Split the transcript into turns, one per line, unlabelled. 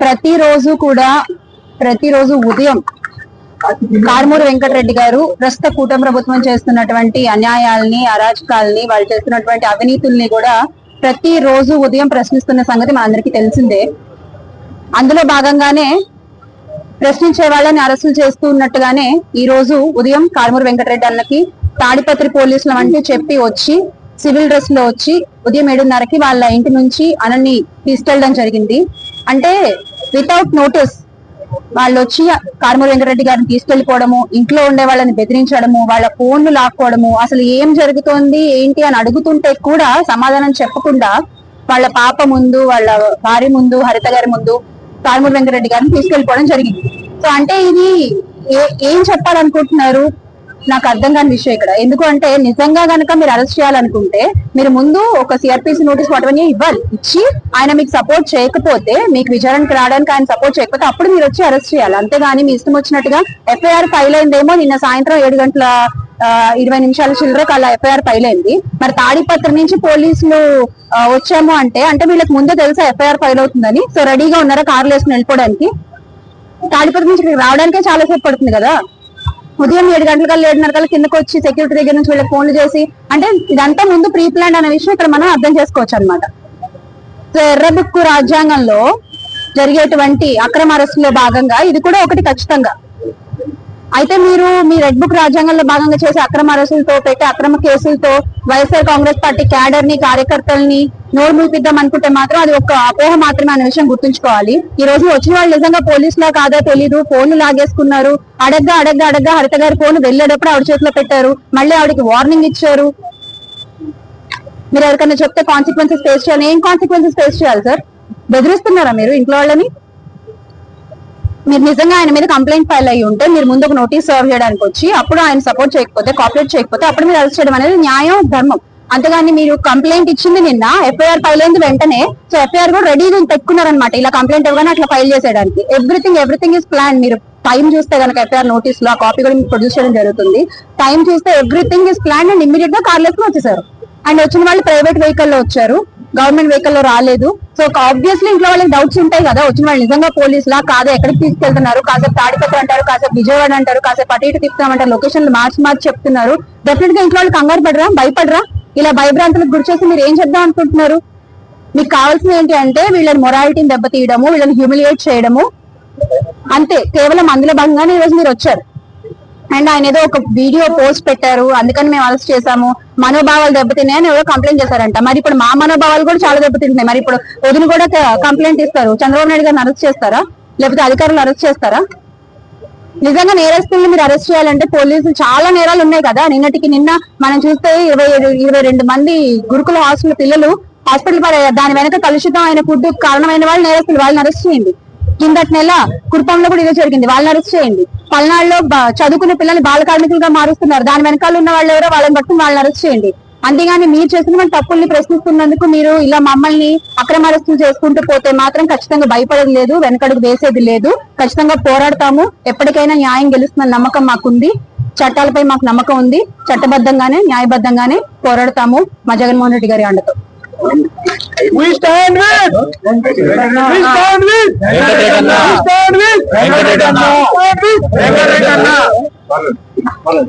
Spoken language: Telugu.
ప్రతిరోజు కూడా ప్రతిరోజు ఉదయం కారుమూరు వెంకటరెడ్డి గారు ప్రస్తుత కూటమి ప్రభుత్వం చేస్తున్నటువంటి అన్యాయాల్ని అరాచకాల్ని వాళ్ళు చేస్తున్నటువంటి అవినీతుల్ని కూడా ప్రతి రోజు ఉదయం ప్రశ్నిస్తున్న సంగతి మనందరికీ తెలిసిందే. అందులో భాగంగానే ప్రశ్నించే వాళ్ళని అరెస్టులు చేస్తూ ఉన్నట్టుగానే ఈ రోజు ఉదయం కారుమూరి వెంకటరెడ్డి అన్నకి తాడిపత్రి పోలీసులు అంటే చెప్పి వచ్చి సివిల్ డ్రెస్లో వచ్చి ఉదయం ఏడున్నరకి వాళ్ళ ఇంటి నుంచి అనన్ని తీసుకెళ్ళడం జరిగింది. అంటే వితౌట్ నోటీస్ వాళ్ళు వచ్చి కారుమూరి వెంకటరెడ్డి గారిని తీసుకెళ్ళిపోవడము ఇంట్లో ఉండే వాళ్ళని బెదిరించడము వాళ్ళ ఫోన్లు లాక్కోవడము అసలు ఏం జరుగుతోంది ఏంటి అని అడుగుతుంటే కూడా సమాధానం చెప్పకుండా వాళ్ళ పాప ముందు వాళ్ళ భార్య ముందు హరిత గారి ముందు కారుమూరి వెంకటరెడ్డి గారిని తీసుకెళ్ళిపోవడం జరిగింది. సో అంటే ఇది ఏం చెప్పాలనుకుంటున్నారు? నాకు అర్థం కాని విషయం ఇక్కడ. ఎందుకు అంటే నిజంగా గనక మీరు అరెస్ట్ చేయాలనుకుంటే మీరు ముందు ఒక సిఆర్పిసి నోటీస్ వాటవన్నీ ఇవ్వాలి. ఇచ్చి ఆయన మీకు సపోర్ట్ చేయకపోతే మీకు విచారణకు రావడానికి ఆయన సపోర్ట్ చేయకపోతే అప్పుడు మీరు వచ్చి అరెస్ట్ చేయాలి. అంతేగాని మీ ఇష్టం వచ్చినట్టుగా ఎఫ్ఐఆర్ ఫైల్ అయిందేమో నిన్న సాయంత్రం ఏడు గంటల ఇరవై నిమిషాల చిల్లరకు అలా ఎఫ్ఐఆర్ ఫైల్ అయింది. మరి తాడిపత్రి నుంచి పోలీసులు వచ్చాము అంటే అంటే వీళ్ళకి ముందే తెలుసా ఎఫ్ఐఆర్ ఫైల్ అవుతుందని? సో రెడీగా ఉన్నారా? కార్లు వేసుకుని వెళ్ళిపోవడానికి? తాడిపత్రి నుంచి ఇక్కడికి రావడానికే చాలా సేపు పడుతుంది కదా? ఉదయం ఏడు గంటల కల్లా ఏడున్నర కల్లా కిందకు వచ్చి సెక్యూరిటీ దగ్గర నుంచి వీళ్ళకి ఫోన్లు చేసి అంటే ఇదంతా ముందు ప్రీ ప్లాన్ అనే విషయం ఇక్కడ మనం అర్థం చేసుకోవచ్చు అనమాట సో ఎర్రబుక్కు రాజ్యాంగంలో జరిగేటువంటి అక్రమ అరెస్టులో భాగంగా ఇది కూడా ఒకటి ఖచ్చితంగా. అయితే మీరు మీ రెడ్ బుక్ రాజ్యాంగంలో భాగంగా చేసే అక్రమ అరెస్టులతో పెట్టే అక్రమ కేసులతో వైఎస్ఆర్ కాంగ్రెస్ పార్టీ క్యాడర్ని కార్యకర్తల్ని నోరు మూపిద్దాం అనుకుంటే మాత్రం అది ఒక అపోహ మాత్రమే అనే విషయం గుర్తుంచుకోవాలి. ఈ రోజు వచ్చిన వాళ్ళు నిజంగా పోలీసులా కాదా తెలీదు. ఫోన్లు లాగేసుకున్నారు. అడగ్గా అడగ్గా అడగ్గా హరిత గారి ఫోన్ వెళ్ళేటప్పుడు ఆవిడ చేతిలో పెట్టారు. మళ్ళీ ఆవిడకి వార్నింగ్ ఇచ్చారు. మీరు ఎవరికైనా చెప్తే కాన్సిక్వెన్సెస్ ఫేస్ చేయాలి. ఏం కాన్సిక్వెన్సెస్ ఫేస్ చేయాలి సార్ బెదిరిస్తున్నారా మీరు ఇంట్లో వాళ్ళని? మీరు నిజంగా ఆయన మీద కంప్లైంట్ ఫైల్ అయ్యి ఉంటే మీరు ముందు ఒక నోటీస్ సర్వ్ చేయడానికి వచ్చి అప్పుడు ఆయన సపోర్ట్ చేయకపోతే కాపరేట్ చేయకపోతే అప్పుడు మీరు అరెస్ట్ చేయడం అనేది న్యాయం ధర్మం. అంతేగాని మీరు కంప్లైంట్ ఇచ్చింది నిన్న ఎఫ్ఐఆర్ ఫైల్ అయింది వెంటనే సో ఎఫ్ఐఆర్ కూడా రెడీ పెట్టుకున్నారనమాట ఇలా కంప్లైంట్ ఇవ్వగానే అట్లా ఫైల్ చేసేయడానికి. ఎవ్రీథింగ్ ఎవ్రీథింగ్ ఇస్ ప్లాన్ మీరు టైం చూస్తే కనుక ఎఫ్ఐఆర్ నోటీస్లో ఆ కాపీ కూడా మీకు ప్రొడ్యూస్ చేయడం జరుగుతుంది. టైం చూస్తే ఎవ్రీథింగ్ ఇస్ ప్లాన్ అండ్ ఇమీడియట్గా కార్లెస్ వచ్చేసారు. అండ్ వచ్చిన వాళ్ళు ప్రైవేట్ వెహికల్లో వచ్చారు. గవర్నమెంట్ వెహికల్లో రాలేదు. సో ఆబ్వియస్లీ ఇంట్లో వాళ్ళకి డౌట్స్ ఉంటాయి కదా వచ్చిన వాళ్ళు నిజంగా పోలీసులా కాదా ఎక్కడికి తీసుకెళ్తున్నారు కాసేపు తాడిపత్ర అంటారు కాసేపు విజయవాడ అంటారు కాసేపు అటు ఇటు తిప్పుతామంటారు లొకేషన్లు మార్చి మార్చి చెప్తున్నారు. డెఫినెట్గా ఇంట్లో వాళ్ళు కంగారు పడరా? భయపడరా? ఇలా భయభ్రాంతులకు గురి చేసి మీరు ఏం చేద్దాం అనుకుంటున్నారు? మీకు కావాల్సింది ఏంటి అంటే వీళ్ళని మొరాలిటీని దెబ్బతీయడము వీళ్ళని హ్యూమిలియేట్ చేయడము. అంతే కేవలం అందులో భాగంగానే ఈ రోజు మీరు వచ్చారు. అండ్ ఆయన ఏదో ఒక వీడియో పోస్ట్ పెట్టారు. అందుకని మేము అరెస్ట్ చేశాము. మనోభావాలు దెబ్బతిన్నాయని ఎవరో కంప్లైంట్ చేశారంట. మరి ఇప్పుడు మా మనోభావాలు కూడా చాలా దెబ్బతింటున్నాయి. మరి ఇప్పుడు వదిన కూడా కంప్లైంట్ ఇస్తారు. చంద్రబాబు నాయుడు గారిని అరెస్ట్ చేస్తారా? లేకపోతే అధికారులు అరెస్ట్ చేస్తారా? నిజంగా నేరస్తుల్ని మీరు అరెస్ట్ చేయాలంటే పోలీసులు చాలా నేరాలు ఉన్నాయి కదా. నిన్నటికి నిన్న మనం చూస్తే ఇరవై ఏడు- ఇరవై రెండు మంది గురుకుల హాస్టల్ పిల్లలు హాస్పిటల్ పాలయ్యారు దాని వెనక కలుషితం అయిన ఫుడ్ కారణమైన వాళ్ళు నేరస్తులు. వాళ్ళని అరెస్ట్ చేయండి. కిందటి నెల కురుపంలో కూడా ఇదే జరిగింది. వాళ్ళని అరెస్ట్ చేయండి. పల్నాడులో చదువుకునే పిల్లల్ని బాల కార్మికులుగా మారుస్తున్నారు. దాని వెనకాల ఉన్న వాళ్ళు ఎవరో వాళ్ళని పట్టుకుని వాళ్ళని అరెస్ట్ చేయండి. అంతేగాని మీరు చేసిన తప్పుల్ని ప్రశ్నిస్తున్నందుకు మీరు ఇలా మమ్మల్ని అక్రమ అరెస్టులు చేసుకుంటూ పోతే మాత్రం ఖచ్చితంగా భయపడేది లేదు వెనకడుగు వేసేది లేదు. ఖచ్చితంగా పోరాడతాము. ఎప్పటికైనా న్యాయం గెలుస్తున్న నమ్మకం మాకుంది. చట్టాలపై మాకు నమ్మకం ఉంది. చట్టబద్ధంగానే న్యాయబద్ధంగానే పోరాడతాము. మా జగన్మోహన్ రెడ్డి గారి అండతో.
We stand with. We stand with. We stand with.
అన్న.
Stand with.